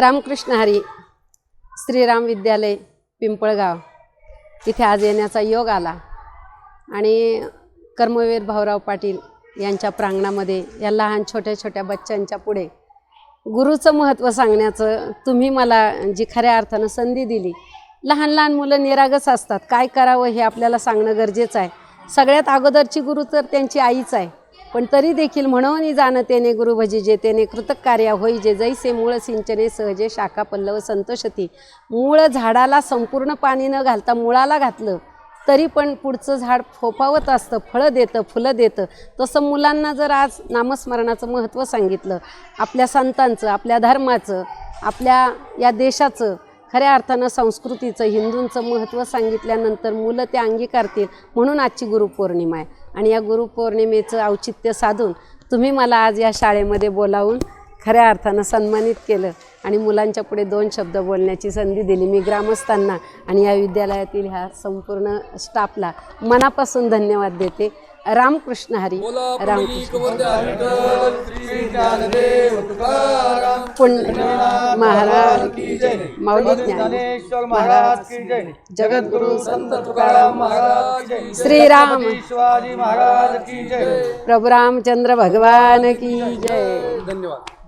रामकृष्ण हरी श्रीराम विद्यालय पिंपळगाव. इथे आज येण्याचा योग आला. आणि कर्मवीर भाऊराव पाटील यांच्या प्रांगणामध्ये या लहान छोट्या छोट्या बच्चांच्या पुढे गुरुचं महत्त्व सांगण्याचं तुम्ही मला जी खऱ्या अर्थानं संधी दिली. लहान लहान मुलं निरागस असतात. काय करावं हे आपल्याला सांगणं गरजेचं आहे. सगळ्यात अगोदरची गुरु तर त्यांची आईच आहे. पण तरी देखील म्हणून जाणं तेने गुरुभजी जे तेने कृतक होई जे जैसे मूळ सिंचने सहजे शाखा पल्लव संतोषती. मूळ झाडाला संपूर्ण पाणी न घालता मुळाला घातलं तरी पण पुढचं झाड फोफावत असतं फळं देतं फुलं देतं. तसं मुलांना जर आज नामस्मरणाचं महत्त्व सांगितलं आपल्या संतांचं आपल्या धर्माचं आपल्या या देशाचं खऱ्या अर्थानं संस्कृतीचं हिंदूंचं महत्त्व सांगितल्यानंतर मुलं ते अंगीकारतील म्हणून आजची गुरुपौर्णिमा आहे. आणि या गुरुपौर्णिमेचं औचित्य साधून तुम्ही मला आज या शाळेमध्ये बोलावून खऱ्या अर्थानं सन्मानित केलं आणि मुलांच्या पुढे दोन शब्द बोलण्याची संधी दिली. मी ग्रामस्थांना आणि या विद्यालयातील ह्या संपूर्ण स्टाफला मनापासून धन्यवाद देते. रामकृष्ण हरी. रामकृष्ण पुण्य महाराज माऊली ज्ञान। ज्ञानेश्वर महाराज की जय। जगद्गुरु संत तुकाराम महाराज की जय। श्रीराम। शिवाजी महाराज की जय। प्रभु रामचंद्र भगवान की जय। धन्यवाद।